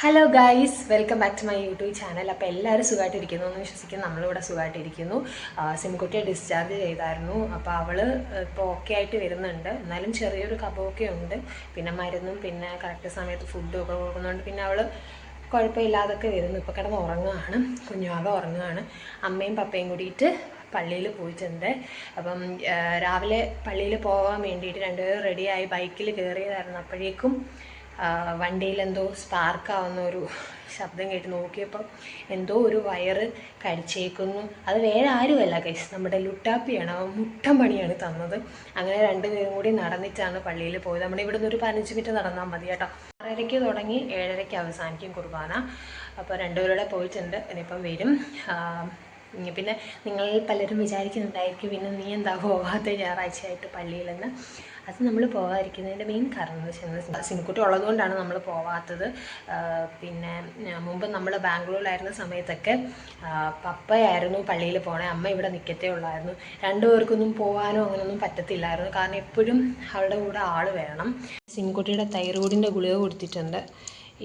Hello guys welcome back to my YouTube channel അപ്പോൾ എല്ലാവരും സുഖമായിട്ടിരിക്കുന്നു എന്ന് വിശ്വസിക്കുന്നു. നമ്മളിവിടെ സുഖമായിട്ടിരിക്കുന്നു. സിംകുട്ടിയെ ഡിസ്ചാർജ് ചെയ്തായിരുന്നു. അപ്പോൾ അവൾ ഇപ്പോൾ ഓക്കെ ആയിട്ട് വരുന്നുണ്ട്. എന്നാലും ചെറിയൊരു കപമൊക്കെ ഉണ്ട്. പിന്നെ മരുന്നും പിന്നെ കറക്റ്റ് സമയത്ത് ഫുഡും ഒക്കെ കൊടുക്കുന്നുണ്ട്. പിന്നെ അവൾ കുഴപ്പമില്ലാതൊക്കെ വരുന്നു. ഇപ്പോൾ കിടന്ന് ഉറങ്ങുകയാണ് കുഞ്ഞുവാവ ഉറങ്ങുകയാണ് അമ്മയും പപ്പയും കൂടിയിട്ട് പള്ളിയിൽ പോയിട്ടുണ്ട്. അപ്പം രാവിലെ പള്ളിയിൽ പോകാൻ വേണ്ടിയിട്ട് രണ്ടുപേരും റെഡിയായി ബൈക്കിൽ കയറിയതായിരുന്നു അപ്പോഴേക്കും വണ്ടിയിൽ എന്തോ സ്പാർക്ക് ആവുന്ന ഒരു ശബ്ദം കേട്ട് നോക്കിയപ്പം എന്തോ ഒരു വയറ് കടിച്ചേക്കുന്നു. അത് വേറെ ആരുമല്ല കൈസ് നമ്മുടെ ലുട്ടാപ്പിയാണ്. അവൻ മുട്ടം പണിയാണ് തന്നത്. അങ്ങനെ രണ്ടുപേരും കൂടി നടന്നിട്ടാണ് പള്ളിയിൽ പോയത്. നമ്മുടെ ഇവിടെ നിന്ന് ഒരു പതിനഞ്ച് മിനിറ്റ് നടന്നാൽ മതി കേട്ടോ. ആറരയ്ക്ക് തുടങ്ങി ഏഴരയ്ക്ക് അവസാനിക്കും കുർബാന. അപ്പോൾ രണ്ടുപേരുടെ പോയിട്ടുണ്ട്. ഇനിയിപ്പം വരും. പിന്നെ നിങ്ങൾ പലരും വിചാരിക്കുന്നുണ്ടായിരിക്കും പിന്നെ നീ എന്താ പോകാത്ത ഞായറാഴ്ചയായിട്ട് പള്ളിയിലെന്ന്. അത് നമ്മൾ പോകാതിരിക്കുന്നതിന്റെ മെയിൻ കാരണം എന്ന് വെച്ചാൽ സിംകുട്ടി ഉള്ളതുകൊണ്ടാണ് നമ്മൾ പോവാത്തത്. പിന്നെ മുമ്പ് നമ്മൾ ബാംഗ്ലൂരിലായിരുന്ന സമയത്തൊക്കെ പപ്പയായിരുന്നു പള്ളിയിൽ പോണേ. അമ്മ ഇവിടെ നിൽക്കത്തേ ഉള്ളായിരുന്നു. രണ്ടുപേർക്കൊന്നും പോകാനോ അങ്ങനെയൊന്നും പറ്റത്തില്ലായിരുന്നു. കാരണം എപ്പോഴും അവളുടെ കൂടെ ആൾ വേണം. സിംകുട്ടിയുടെ തൈറോയിഡിന്റെ ഗുളിക കൊടുത്തിട്ടുണ്ട്.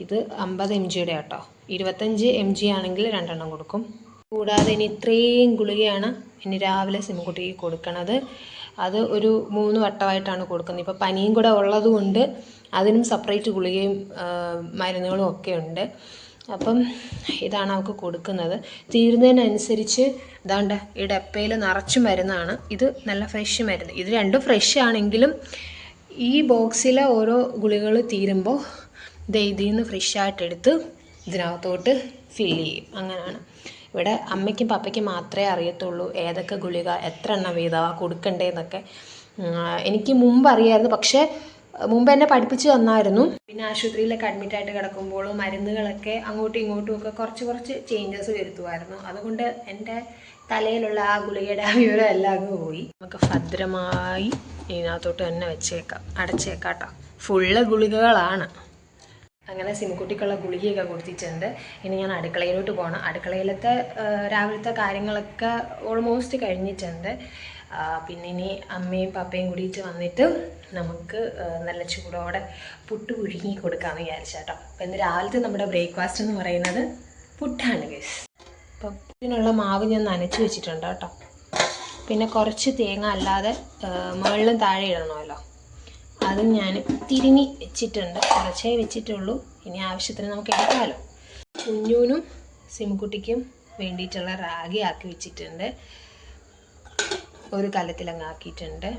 ഇത് അമ്പത് എം ജിയുടെ കേട്ടോ ഇരുപത്തഞ്ച് എം ജി ആണെങ്കിൽ രണ്ടെണ്ണം കൊടുക്കും. കൂടാതെ ഇനി ഇത്രയും ഗുളികയാണ് ഇനി രാവിലെ സിംകുട്ടിക്ക് കൊടുക്കണത്. അത് ഒരു മൂന്ന് വട്ടമായിട്ടാണ് കൊടുക്കുന്നത്. ഇപ്പോൾ പനിയും കൂടെ ഉള്ളതുകൊണ്ട് അതിനും സെപ്പറേറ്റ് ഗുളികയും മരുന്നുകളും ഒക്കെ ഉണ്ട്. അപ്പം ഇതാണ് അവൾക്ക് കൊടുക്കുന്നത്. തീരുന്നതിനനുസരിച്ച് ഇതാണ്ട് ഈ ഡപ്പയിൽ നിറച്ച് മരുന്നാണ്. ഇത് നല്ല ഫ്രഷ് മരുന്ന്. ഇത് രണ്ടും ഫ്രഷ് ആണെങ്കിലും ഈ ബോക്സിലെ ഓരോ ഗുളികൾ തീരുമ്പോൾ ഇത് ഇതിൽ നിന്ന് ഫ്രഷ് ആയിട്ട് എടുത്ത് ഇതിനകത്തോട്ട് ഫില്ല് ചെയ്യും. അങ്ങനെയാണ് ഇവിടെ അമ്മയ്ക്കും പപ്പയ്ക്കും മാത്രമേ അറിയത്തുള്ളൂ ഏതൊക്കെ ഗുളിക എത്ര എണ്ണം വീതമാണ് കൊടുക്കണ്ടേന്നൊക്കെ എനിക്ക് മുമ്പ് അറിയായിരുന്നു പക്ഷേ മുമ്പ് എന്നെ പഠിപ്പിച്ചു തന്നായിരുന്നു. പിന്നെ ആശുപത്രിയിലൊക്കെ അഡ്മിറ്റ് ആയിട്ട് കിടക്കുമ്പോൾ മരുന്നുകളൊക്കെ അങ്ങോട്ടും ഇങ്ങോട്ടും ഒക്കെ കുറച്ച് കുറച്ച് ചേഞ്ചസ് വരുത്തുമായിരുന്നു. അതുകൊണ്ട് എന്റെ തലയിലുള്ള ആ ഗുളികയുടെ ആ വിവരം എല്ലാം അങ്ങ് പോയി. നമുക്ക് ഭദ്രമായി ഇതിനകത്തോട്ട് തന്നെ വെച്ചേക്കാം അടച്ചേക്കാം കേട്ടോ. ഫുള്ള് ഗുളികകളാണ്. അങ്ങനെ സിംകുട്ടിക്കുള്ള ഗുളികയൊക്കെ കൊടുത്തിട്ടുണ്ട് ഇനി ഞാൻ അടുക്കളയിലോട്ട് പോകണം അടുക്കളയിലത്തെ രാവിലത്തെ കാര്യങ്ങളൊക്കെ ഓൾമോസ്റ്റ് കഴിഞ്ഞിട്ടുണ്ട്. പിന്നെ ഇനി അമ്മയും പപ്പയും കൂടിയിട്ട് വന്നിട്ട് നമുക്ക് നല്ല ചൂടോടെ പുട്ട് പുഴുങ്ങി കൊടുക്കാമെന്ന് വിചാരിച്ചാട്ടോ അപ്പം ഇന്ന് രാവിലത്തെ നമ്മുടെ ബ്രേക്ക്ഫാസ്റ്റ് എന്ന് പറയുന്നത് പുട്ടാണ് ഗസ് അപ്പം പുട്ടിനുള്ള മാവ് ഞാൻ നനച്ച് വെച്ചിട്ടുണ്ട് കേട്ടോ. പിന്നെ കുറച്ച് തേങ്ങ അല്ലാതെ മുകളിലും താഴെ ഇടണമല്ലോ. അതും ഞാൻ തിരുമി വെച്ചിട്ടുണ്ട്. കുറച്ചേ വെച്ചിട്ടുള്ളൂ. ഇനി ആവശ്യത്തിന് നമുക്ക് എടുക്കാമല്ലോ കുഞ്ഞൂനും സിംകുട്ടിക്കും വേണ്ടിയിട്ടുള്ള റാഗി ആക്കി വെച്ചിട്ടുണ്ട്. ഒരു കലത്തിലങ്ങ് ആക്കിയിട്ടുണ്ട്.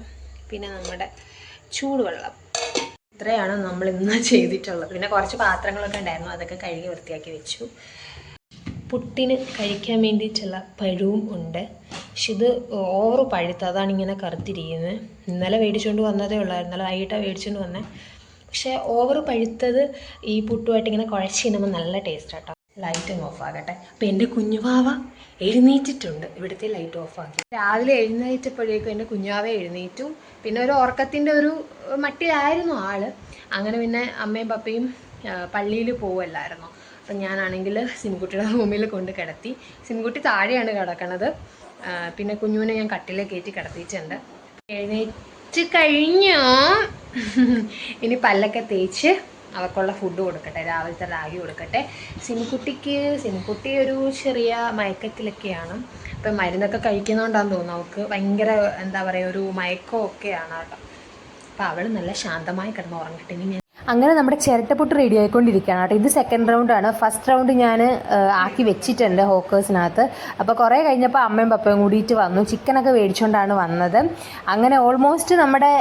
പിന്നെ നമ്മുടെ ചൂടുവെള്ളം. ഇത്രയാണ് നമ്മൾ ഇന്ന് ചെയ്തിട്ടുള്ളത്. പിന്നെ കുറച്ച് പാത്രങ്ങളൊക്കെ ഉണ്ടായിരുന്നു. അതൊക്കെ കഴുകി വൃത്തിയാക്കി വെച്ചു. പുട്ടിന് കഴിക്കാൻ വേണ്ടിയിട്ടുള്ള പഴവും ഉണ്ട്. പക്ഷെ ഇത് ഓവർ പഴുത്ത്. അതാണ് ഇങ്ങനെ കറുത്തിരിക്കുന്നത് ഇന്നലെ മേടിച്ചുകൊണ്ട് വന്നതേ ഉള്ളായിരുന്നു ഇന്നലെ വൈകിട്ടാണ് മേടിച്ചുകൊണ്ട് വന്നത് പക്ഷേ ഓവർ പഴുത്തത് ഈ പുട്ടുമായിട്ട് ഇങ്ങനെ കുഴച്ച് നല്ല ടേസ്റ്റ് ആട്ടോ ലൈറ്റ് ഓഫ് ആകട്ടെ. അപ്പോൾ എന്റെ കുഞ്ഞുവാവ എഴുന്നേറ്റിട്ടുണ്ട്. ഇവിടുത്തെ ലൈറ്റ് ഓഫ് ആക്കി. രാവിലെ എഴുന്നേറ്റപ്പോഴേക്കും എന്റെ കുഞ്ഞുവാവ എഴുന്നേറ്റു. പിന്നെ ഒരു ഉറക്കത്തിന്റെ ഒരു മട്ടിലായിരുന്നു ആൾ. അങ്ങനെ പിന്നെ അമ്മയും പപ്പയും പള്ളിയിൽ പോവല്ലായിരുന്നു. അപ്പം ഞാനാണെങ്കിൽ സിംകുട്ടിയുടെ റൂമിൽ കൊണ്ട് കിടത്തി. സിംകുട്ടി താഴെയാണ് കിടക്കണത്. പിന്നെ കുഞ്ഞുവിനെ ഞാൻ കട്ടിലേ കയറ്റി കിടത്തിയിട്ടുണ്ട്. എഴുന്നേറ്റ് കഴിഞ്ഞു ഇനി പല്ലൊക്കെ തേച്ച് അവർക്കുള്ള ഫുഡ് കൊടുക്കട്ടെ. രാവിലത്തെ റാഗി കൊടുക്കട്ടെ. സിനിക്കുട്ടിക്ക് സിനിക്കുട്ടി ഒരു ചെറിയ മയക്കത്തിലൊക്കെയാണ്. ഇപ്പം മരുന്നൊക്കെ കഴിക്കുന്നതുകൊണ്ടാന്ന് തോന്നുന്നു അവൾക്ക് ഭയങ്കര എന്താ പറയുക ഒരു മയക്കമൊക്കെയാണ് കേട്ടോ. അപ്പോൾ അവൾ നല്ല ശാന്തമായി കിടന്ന് ഉറങ്ങട്ടെ. അങ്ങനെ നമ്മുടെ ചിരട്ടപ്പൊട്ട് റെഡി ആയിക്കൊണ്ടിരിക്കുകയാണ് കേട്ടോ. ഇത് സെക്കൻഡ് റൗണ്ടാണ് ഫസ്റ്റ് റൗണ്ട് ഞാൻ ആക്കി വെച്ചിട്ടുണ്ട് ഹോക്കേഴ്സിനകത്ത് അപ്പോൾ കുറേ കഴിഞ്ഞപ്പോൾ അമ്മയും പപ്പയും കൂടിയിട്ട് വന്നു. ചിക്കനൊക്കെ മേടിച്ചുകൊണ്ടാണ് വന്നത്. അങ്ങനെ ഓൾമോസ്റ്റ് നമ്മുടെ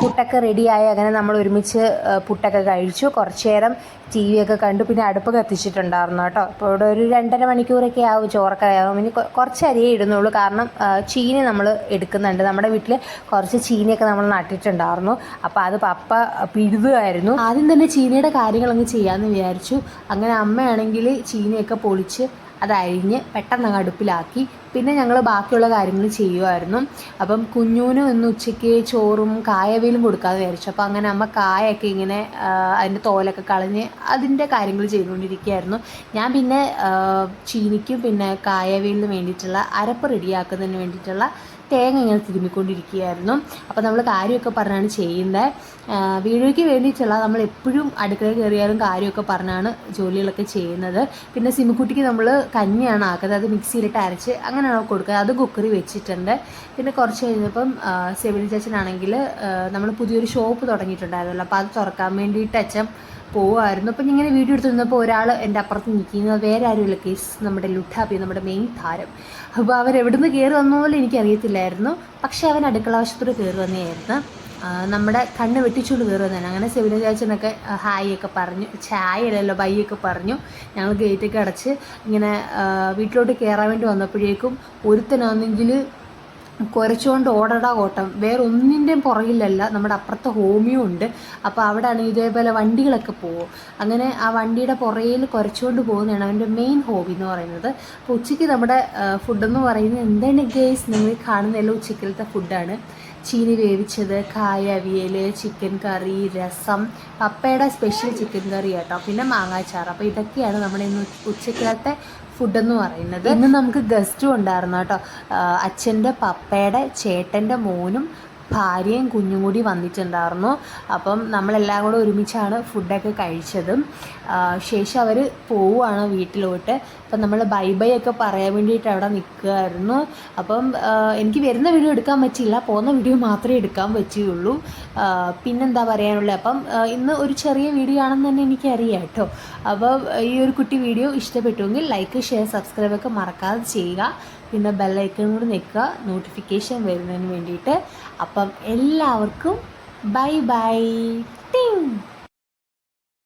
പുട്ടൊക്കെ റെഡിയായി അങ്ങനെ നമ്മൾ ഒരുമിച്ച് പുട്ടൊക്കെ കഴിച്ചു. കുറച്ച് നേരം ടി വി ഒക്കെ കണ്ടു. പിന്നെ അടുപ്പ് കത്തിച്ചിട്ടുണ്ടായിരുന്നു കേട്ടോ. അപ്പോൾ ഇവിടെ ഒരു രണ്ടര മണിക്കൂറൊക്കെ ആവും ചോറൊക്കെ ആവും. ഇനി കുറച്ച് അരിയേ ഇടുന്നുള്ളൂ. കാരണം ചീനി നമ്മൾ എടുക്കുന്നുണ്ട്. നമ്മുടെ വീട്ടിൽ കുറച്ച് ചീനിയൊക്കെ നമ്മൾ നട്ടിട്ടുണ്ടായിരുന്നു. അപ്പോൾ അത് പപ്പ പിഴുതുമായിരുന്നു ആദ്യം തന്നെ ചീനയുടെ കാര്യങ്ങൾ അങ്ങ് ചെയ്യാമെന്ന് വിചാരിച്ചു. അങ്ങനെ അമ്മയാണെങ്കിൽ ചീനയൊക്കെ പൊളിച്ച് അത് അരിഞ്ഞ് പെട്ടെന്ന് അങ്ങ് അടുപ്പിലാക്കി. പിന്നെ ഞങ്ങൾ ബാക്കിയുള്ള കാര്യങ്ങൾ ചെയ്യുമായിരുന്നു അപ്പം കുഞ്ഞൂന് ഇന്ന് ഉച്ചയ്ക്ക് ചോറും കായവേലും കൊടുക്കാമെന്ന് വിചാരിച്ചു. അപ്പോൾ അങ്ങനെ അമ്മ കായൊക്കെ ഇങ്ങനെ അതിന്റെ തോലൊക്കെ കളഞ്ഞ് അതിന്റെ കാര്യങ്ങൾ ചെയ്തുകൊണ്ടിരിക്കുകയായിരുന്നു. ഞാൻ പിന്നെ ചീനിക്കും പിന്നെ കായവേലിന് വേണ്ടിയിട്ടുള്ള അരപ്പ് റെഡിയാക്കുന്നതിന് വേണ്ടിയിട്ടുള്ള തേങ്ങ ഇങ്ങനെ തിരുമ്മിക്കൊണ്ടിരിക്കുകയായിരുന്നു. അപ്പോൾ നമ്മൾ കാര്യമൊക്കെ പറഞ്ഞാണ് ചെയ്യുന്നത് വീഡിയോയ്ക്ക് വേണ്ടിയിട്ടുള്ള നമ്മൾ എപ്പോഴും അടുക്കളയിൽ കയറിയാലും കാര്യമൊക്കെ പറഞ്ഞാണ് ജോലികളൊക്കെ ചെയ്യുന്നത്. പിന്നെ സിമിക്കുട്ടിക്ക് നമ്മൾ കഞ്ഞിയാണ് ആക്കുന്നത്. അത് മിക്സിയിലിട്ട് അരച്ച് അങ്ങനെയാണ് കൊടുക്കുക അത് കുക്കറി വെച്ചിട്ടുണ്ട്. പിന്നെ കുറച്ച് കഴിഞ്ഞപ്പം സെവിൻ ചച്ചനാണെങ്കിൽ നമ്മൾ പുതിയൊരു ഷോപ്പ് തുടങ്ങിയിട്ടുണ്ടായിരുന്നല്ലോ. അപ്പോൾ അത് തുറക്കാൻ വേണ്ടിയിട്ട് അച്ഛൻ പോവുമായിരുന്നു അപ്പം ഇങ്ങനെ വീഡിയോ എടുത്ത് നിന്നപ്പോൾ ഒരാൾ എന്റെ അപ്പുറത്ത് നിൽക്കുന്നത് വേറെ ആരുമില്ല കേസ് നമ്മുടെ ലുട്ടാപ്പി നമ്മുടെ മെയിൻ താരം. അപ്പോൾ അവരെവിടുന്ന് കയറി വന്ന പോലെ എനിക്കറിയത്തില്ലായിരുന്നു. പക്ഷേ അവൻ അടുക്കള ആവശ്യത്തോട് കയറി വന്നതായിരുന്നു. നമ്മുടെ കണ്ണ് വെട്ടിച്ചുകൊണ്ട് കയറി വന്നതാണ്. അങ്ങനെ സെവിന ചാച്ചനൊക്കെ ഹായ് ഒക്കെ പറഞ്ഞു. ചായ അല്ലല്ലോ ബൈ ഒക്കെ പറഞ്ഞു. ഞങ്ങൾ ഗേറ്റൊക്കെ അടച്ച് ഇങ്ങനെ വീട്ടിലോട്ട് കയറാൻ വേണ്ടി വന്നപ്പോഴേക്കും ഒരുത്തനാണെങ്കിൽ കുരച്ചുകൊണ്ട് ഓടടാ ഓട്ടം വേറെ ഒന്നിന്റെയും പുറകിലല്ല നമ്മുടെ അപ്പുറത്തെ ഹോമിയോ ഉണ്ട്. അപ്പോൾ അവിടെ ആണെങ്കിൽ ഇതേപോലെ വണ്ടികളൊക്കെ പോകും അങ്ങനെ ആ വണ്ടിയുടെ പുറയിൽ കുരച്ചുകൊണ്ട് പോകുന്നതാണ് അവന്റെ മെയിൻ ഹോബി എന്ന് പറയുന്നത്. അപ്പോൾ ഉച്ചയ്ക്ക് നമ്മുടെ ഫുഡെന്ന് പറയുന്നത് എന്താണ് ഗേസ് നിങ്ങൾ കാണുന്നതെല്ലാം ഉച്ചക്കലത്തെ ഫുഡാണ് ചീനി വേവിച്ചത് കായ അവിയൽ ചിക്കൻ കറി രസം പപ്പയുടെ സ്പെഷ്യൽ ചിക്കൻ കറി കേട്ടോ പിന്നെ മാങ്ങാച്ചാറ്. അപ്പോൾ ഇതൊക്കെയാണ് നമ്മുടെ ഇന്ന് ഉച്ചക്കലത്തെ ഫുഡെന്ന് പറയുന്നത്. ഇന്ന് നമുക്ക് ഗസ്റ്റും ഉണ്ടായിരുന്നു കേട്ടോ. അച്ഛന്റെ പപ്പയുടെ ചേട്ടന്റെ മോനും ഭാര്യയും കുഞ്ഞും കൂടി വന്നിട്ടുണ്ടായിരുന്നു. അപ്പം നമ്മളെല്ലാം കൂടെ ഒരുമിച്ചാണ് ഫുഡൊക്കെ കഴിച്ചതും. ശേഷം അവർ പോവുകയാണ് വീട്ടിലോട്ട്. അപ്പം നമ്മൾ ബൈ ബൈ ഒക്കെ പറയാൻ വേണ്ടിയിട്ട് അവിടെ നിൽക്കുമായിരുന്നു അപ്പം എനിക്ക് വരുന്ന വീഡിയോ എടുക്കാൻ പറ്റിയില്ല. പോകുന്ന വീഡിയോ മാത്രമേ എടുക്കാൻ പറ്റുകയുള്ളൂ പിന്നെന്താ പറയാനുള്ളത്? അപ്പം ഇന്ന് ഒരു ചെറിയ വീഡിയോ ആണെന്ന് തന്നെ എനിക്കറിയാം കേട്ടോ. അപ്പോൾ ഈ ഒരു കുട്ടി വീഡിയോ ഇഷ്ടപ്പെട്ടുവെങ്കിൽ ലൈക്ക് ഷെയർ സബ്സ്ക്രൈബ് ഒക്കെ മറക്കാതെ ചെയ്യുക. പിന്നെ ബെല്ലൈക്കൺ കൂടി നിൽക്കുക. നോട്ടിഫിക്കേഷൻ വരുന്നതിന് വേണ്ടിയിട്ട്. അപ്പം എല്ലാവർക്കും ബൈ ബൈ ടിങ്